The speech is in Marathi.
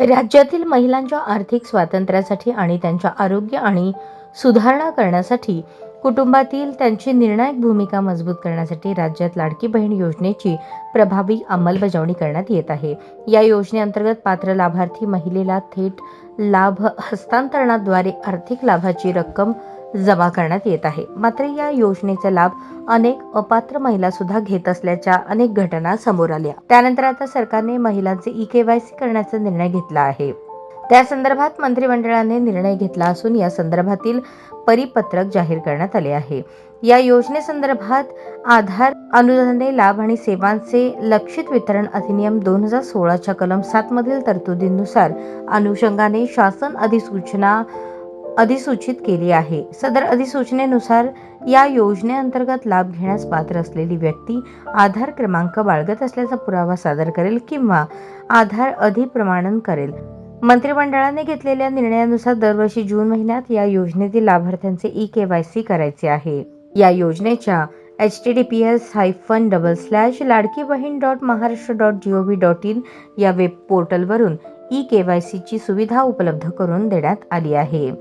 राज्यातील महिलांच्या आर्थिक स्वातंत्र्यासाठी आणि त्यांच्या आरोग्य आणि सुधारणा करण्यासाठी कुटुंबातील त्यांची निर्णायक भूमिका मजबूत करण्यासाठी राज्यात लाडकी बहीण योजनेची प्रभावी अंमलबजावणी करण्यात येत आहे. या योजनेअंतर्गत पात्र लाभार्थी महिलेला थेट लाभ हस्तांतरणाद्वारे आर्थिक लाभाची रक्कम जमा करण्यात येत आहे. मात्र या योजनेचा लाभ अनेक अपात्र महिला सुद्धा घेत असल्याच्या अनेक घटना समोर आल्या. त्यानंतर आता सरकारने महिलांचे ई केवायसी करण्याचा निर्णय घेतला आहे. त्या संदर्भात मंत्रिमंडळाने निर्णय घेतला असून या संदर्भातील परिपत्रक जाहीर करण्यात आले आहे. या योजनेसंदर्भात आधार अनुदाने लाभ आणि सेवांचे लक्षित वितरण अधिनियम दोन हजार सोळाच्या कलम सात मधील तरतुदींनुसार अनुषंगाने शासन अधिसूचना अधिसूचित केली आहे. सदर अधिसूचनेनुसार या योजनेअंतर्गत लाभ घेण्यास पात्र असलेली व्यक्ती आधार क्रमांक बाळगत असल्याचा पुरावा सादर करेल किंवा आधार अधिप्रमाणन करेल. मंत्रिमंडळाने घेतलेल्या निर्णयानुसार दरवर्षी जून महिन्यात या योजनेतील लाभार्थ्यांचे ई के वाय सी करायचे आहे. या योजनेच्या H T T P S hyphen double slash Ladki Bahin dot Maharashtra dot G O V dot in या वेब पोर्टलवरून ई के वाय सीची सुविधा उपलब्ध करून देण्यात आली आहे.